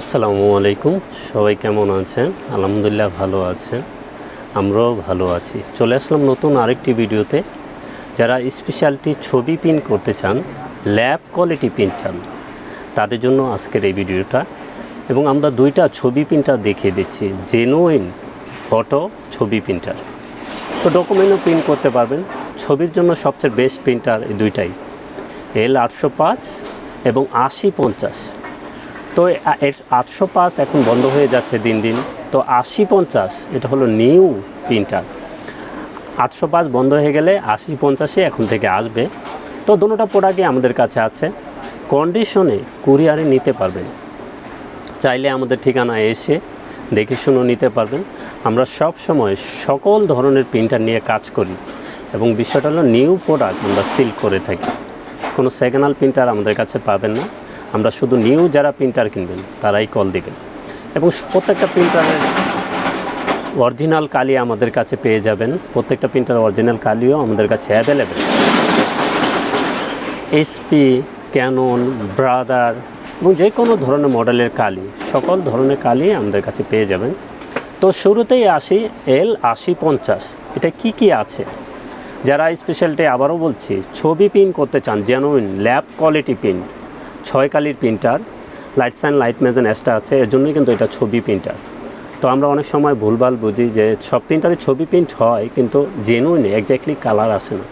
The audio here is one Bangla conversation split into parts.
আসসালামু আলাইকুম। সবাই কেমন আছেন? আলহামদুলিল্লাহ ভালো আছেন আমরাও ভালো আছি। চলে আসলাম নতুন আরেকটি ভিডিওতে। যারা স্পেশালিটি ছবি প্রিন্ট করতে চান ল্যাব কোয়ালিটি প্রিন্ট চান, তাদের জন্য আজকের এই ভিডিওটা। এবং আমরা দুইটা ছবি প্রিন্টার দেখিয়ে দিচ্ছি। জেনুইন ফটো ছবি প্রিন্টার তো ডকুমেন্টও প্রিন্ট করতে পারবেন। ছবির জন্য সবচেয়ে বেস্ট প্রিন্টার এই দুইটাই। এল আটশো পাঁচ এবং আশি পঞ্চাশ। তো এর আটশো পাঁচ এখন বন্ধ হয়ে যাচ্ছে দিন দিন। তো আশি পঞ্চাশ, এটা হলো নিউ প্রিন্টার আটশো পাঁচ বন্ধ হয়ে গেলে আশি পঞ্চাশে এখন থেকে আসবে। তো দুটোটা প্রোডাক্টই আমাদের কাছে আছে। কন্ডিশনে কুরিয়ারে নিতে পারবেন। চাইলে আমাদের ঠিকানায় এসে দেখে শুনে নিতে পারবেন। আমরা সব সময় সকল ধরনের প্রিন্টার নিয়ে কাজ করি এবং বিষয়টা হলো নিউ প্রোডাক্ট আমরা সিল করে থাকি। কোনো সেকেন্ড প্রিন্টার আমাদের কাছে পাবেন না। আমরা শুধু নিউ যারা প্রিন্টার কিনবেন, তারাই কল দিবেন। এবং প্রত্যেকটা প্রিন্টারের অরিজিনাল কালি আমাদের কাছে পেয়ে যাবেন। প্রত্যেকটা প্রিন্টার অরিজিনাল কালিও আমাদের কাছে অ্যাভেলেবেল এসপি ক্যানন ব্রাদার এবং যে কোনো ধরনের মডেলের কালি, সকল ধরনের কালি আমাদের কাছে পেয়ে যাবেন। তো শুরুতেই আসি এল আশি পঞ্চাশ। এটা কি কি আছে? যারা স্পেশালটি আবারও বলছি, ছবি প্রিন্ট করতে চান জেনুইন ল্যাব কোয়ালিটি প্রিন্ট ছয় কালির printer light cyan light magenta extra আছে, এর জন্যই কিন্তু এটা ছবি প্রিন্টার। তো আমরা অনেক সময় ভুলভাল বুঝি যে সব প্রিন্টারে ছবি প্রিন্ট হয়, কিন্তু জেনুইন এক্স্যাক্টলি কালার আসে না।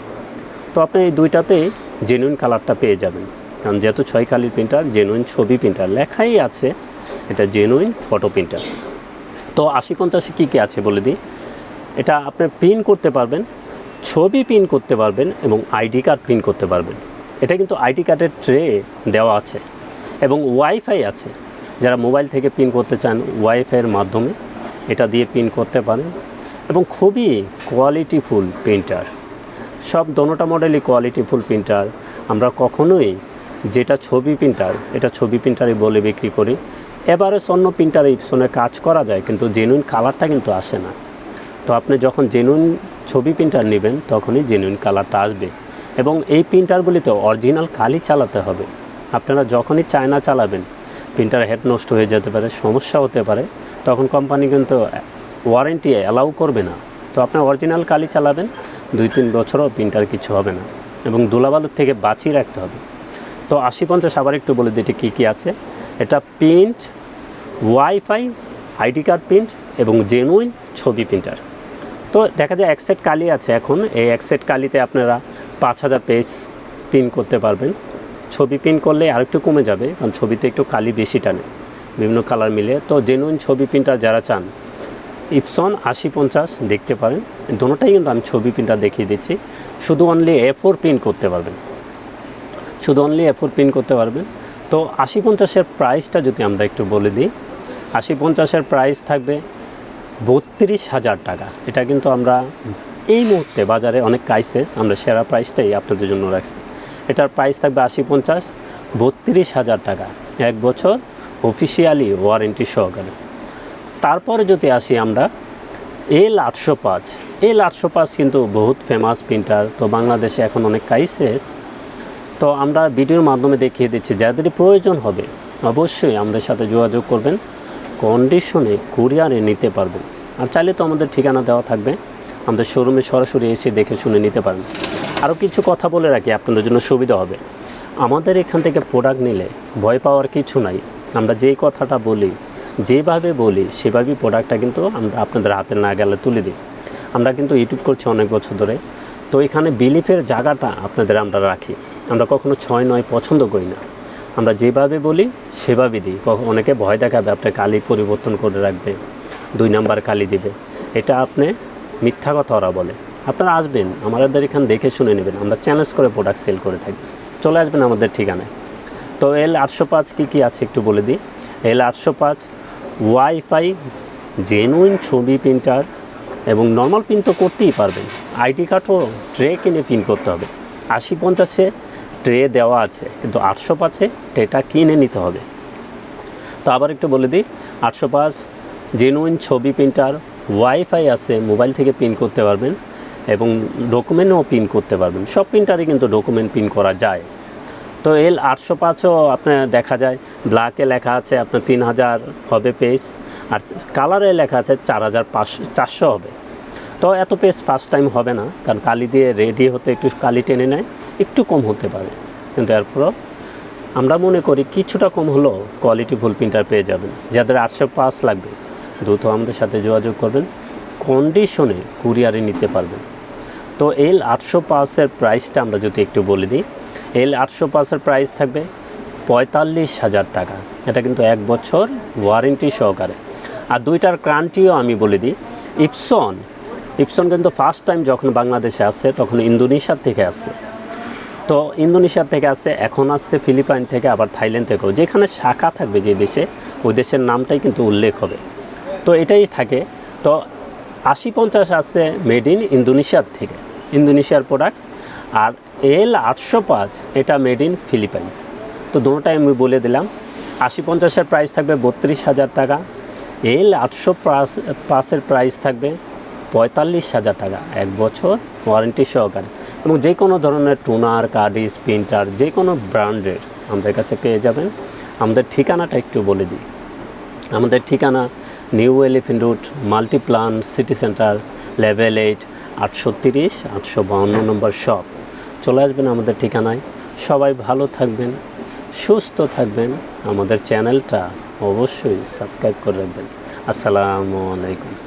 তো আপনি এই দুইটাতেই জেনুইন কালারটা পেয়ে যাবেন। কারণ যেহেতু ছয় কালির প্রিন্টার জেনুইন ছবি প্রিন্টার লেখাই আছে, এটা জেনুইন ফটো প্রিন্টার তো আশি পঞ্চাশে কী কী আছে বলে দিই? এটা আপনি প্রিন্ট করতে পারবেন, ছবি প্রিন্ট করতে পারবেন এবং আইডি কার্ড প্রিন্ট করতে পারবেন। এটা কিন্তু আইডি কার্ডের ট্রে দেওয়া আছে এবং ওয়াইফাই আছে। যারা মোবাইল থেকে প্রিন্ট করতে চান ওয়াইফাইয়ের মাধ্যমে এটা দিয়ে প্রিন্ট করতে পারেন এবং খুবই কোয়ালিটিফুল প্রিন্টার সব দোনোটা মডেলই কোয়ালিটিফুল প্রিন্টার আমরা কখনোই যেটা ছবি প্রিন্টার এটা ছবি প্রিন্টারই বলে বিক্রি করি। এবারে অন্য প্রিন্টারে ইপসনে কাজ করা যায়, কিন্তু জেনুইন কালারটা কিন্তু আসে না। তো আপনি যখন জেনুইন ছবি প্রিন্টার নেবেন, তখনই জেনুইন কালারটা আসবে। এবং এই প্রিন্টারগুলিতে অরিজিনাল কালি চালাতে হবে। আপনারা যখনই চায়না চালাবেন, প্রিন্টার হেড নষ্ট হয়ে যেতে পারে, সমস্যা হতে পারে, তখন কোম্পানি কিন্তু ওয়ারেন্টি অ্যালাউ করবে না। তো আপনার অরিজিনাল কালি চালাবেন দুই তিন বছরও প্রিন্টার কিছু হবে না এবং ধুলাবালুর থেকে বাঁচিয়ে রাখতে হবে। তো আশি পঞ্চাশ আবার একটু বলে দিই এটা কী কী আছে? এটা print WiFi ID card print এবং জেনুইন ছবি প্রিন্টার তো দেখা যায় এক সেট কালি আছে এখন, এই এক সেট কালিতে আপনারা পাঁচ হাজার পেজ প্রিন্ট করতে পারবেন। ছবি প্রিন্ট করলে আরেকটু কমে যাবে, কারণ ছবিতে একটু কালি বেশি টানে, বিভিন্ন কালার মিলে। তো জেনুইন ছবি প্রিন্টার যারা চান ইপসন আশি পঞ্চাশ, দেখতে পারেন। দোনোটাই কিন্তু আমি ছবি প্রিন্টার দেখিয়ে দিচ্ছি। শুধু অনলি এ ফোর প্রিন্ট করতে পারবেন। শুধু অনলি এ ফোর প্রিন্ট করতে পারবেন। তো আশি পঞ্চাশের প্রাইসটা যদি আমরা একটু বলে দিই, আশি পঞ্চাশের প্রাইস থাকবে বত্রিশ হাজার টাকা। এটা কিন্তু আমরা এই মুহূর্তে বাজারে অনেক ক্রাইসিস আমরা সেরা প্রাইসটাই আপনাদের জন্য রাখছি। এটার প্রাইস থাকবে আশি পঞ্চাশ, বত্রিশ হাজার টাকা। এক বছর অফিসিয়ালি ওয়ারেন্টি সহকারে। তারপরে যদি আসি আমরা এল আটশো পাঁচ। এল আটশো পাঁচ কিন্তু বহুত ফেমাস প্রিন্টার তো বাংলাদেশে এখন অনেক ক্রাইসিস তো আমরা ভিডিওর মাধ্যমে দেখিয়ে দিচ্ছি, যাদের প্রয়োজন হবে, অবশ্যই আমাদের সাথে যোগাযোগ করবেন। কন্ডিশনে কুরিয়ারে নিতে পারবেন। আর চাইলে তো আমাদের ঠিকানা দেওয়া থাকবে। আমাদের শোরুমে সরাসরি এসে দেখে শুনে নিতে পারেন। আরও কিছু কথা বলে রাখি, আপনাদের জন্য সুবিধা হবে। আমাদের এখান থেকে প্রোডাক্ট নিলে ভয় পাওয়ার কিছু নাই। আমরা যেই কথাটা বলি, যেভাবে বলি, সেভাবেই প্রোডাক্টটা কিন্তু আমরা আপনাদের হাতে না গেলে তুলে দিই। আমরা কিন্তু ইউটিউব করছি অনেক বছর ধরে। তো এখানে বিলিফের জায়গাটা আপনাদের আমরা রাখি। আমরা কখনো ছয় নয় পছন্দ করি না। আমরা যেভাবে বলি, সেভাবে দিই। অনেকে ভয় দেখাবে আপনার কালি পরিবর্তন করে রাখবে, দুই নাম্বার কালি দিবে। এটা আপনি মিথ্যা কথা ওরা বলে। আপনারা আসবেন, আমাদের এখানে দেখে শুনে নেবেন, আমরা চ্যালেঞ্জ করে প্রোডাক্ট সেল করে থাকি। চলে আসবেন আমাদের ঠিকানায়। তো এল আটশো পাঁচ কী কী আছে একটু বলে দিই। এল আটশো পাঁচ ওয়াইফাই জেনুইন ছবি প্রিন্টার এবং নর্মাল প্রিন্ট তো করতেই পারবেন। আইডি কার্ডও ট্রে কিনে প্রিন্ট করতে হবে। আশি পঞ্চাশে ট্রে দেওয়া আছে, কিন্তু আটশো পাঁচে ট্রেটা কিনে নিতে হবে। তো আবার একটু বলে দিই, আটশো পাঁচ জেনুইন ছবি প্রিন্টার ওয়াইফাই আছে মোবাইল থেকে প্রিন্ট করতে পারবেন এবং ডকুমেন্টও প্রিন্ট করতে পারবেন। সব প্রিন্টারে কিন্তু ডকুমেন্ট প্রিন্ট করা যায়। তো তো এল আটশো পাঁচও আপনার দেখা যায় ব্ল্যাকে লেখা আছে আপনার তিন হাজার হবে পেজ আর কালারে লেখা আছে চার হাজার পাঁচশো, চারশো হবে। তো এত পেজ ফার্স্ট টাইম হবে না, কারণ কালি দিয়ে রেডি হতে একটু কালি টেনে নেয়, একটু কম হতে পারে। কিন্তু এরপরও আমরা মনে করি কিছুটা কম হলেও কোয়ালিটি ফুল প্রিন্টার পেয়ে যাবেন, যাদের আটশো পাঁচ লাগবে। দ্রুত আমাদের সাথে যোগাযোগ করবেন। কন্ডিশনে কুরিয়ারে নিতে পারবেন। তো এল আটশো পাঁচের প্রাইসটা আমরা যদি একটু বলে দিই, এল আটশো পাঁচের প্রাইস থাকবে পঁয়তাল্লিশ হাজার টাকা। এটা কিন্তু এক বছর ওয়ারেন্টি সহকারে। আর দুইটার ক্রান্তিও আমি বলে দিই ইপসন ইপসন কিন্তু ফার্স্ট টাইম যখন বাংলাদেশে আসছে তখন ইন্দোনেশিয়ার থেকে আসছে তো ইন্দোনেশিয়া থেকে আসছে এখন আসছে ফিলিপাইন থেকে, আবার থাইল্যান্ড থেকেও যেখানে শাখা থাকবে যে দেশে, ওই দেশের নামটাই কিন্তু উল্লেখ হবে। তো এটাই থাকে। তো আশি পঞ্চাশ আসছে মেড ইন ইন্দোনেশিয়ার থেকে, ইন্দোনেশিয়ার প্রোডাক্ট আর এল আটশো পাঁচ, এটা মেড ইন ফিলিপাইন। তো দুটোটাই আমি বলে দিলাম। আশি পঞ্চাশের প্রাইস থাকবে বত্রিশ হাজার টাকা। এল আটশো পাঁচ, পাঁচের প্রাইস থাকবে পঁয়তাল্লিশ হাজার টাকা, এক বছর ওয়ারেন্টি সহকারে। এবং যে কোনো ধরনের টোনার কার্ডিস প্রিন্টার যে কোনো ব্র্যান্ডের আমাদের কাছে পেয়ে যাবেন। আমাদের ঠিকানাটা একটু বলে দিই। আমাদের ঠিকানা New Elephant Road, Multiplan, City Centre, level eight, আটশো তিরিশ, আটশো বাউন্ন নম্বর শপ। চলে আসবেন আমাদের ঠিকানায়। সবাই ভালো থাকবেন, সুস্থ থাকবেন। আমাদের চ্যানেলটা অবশ্যই সাবস্ক্রাইব করে রাখবেন। আসসালামু আলাইকুম।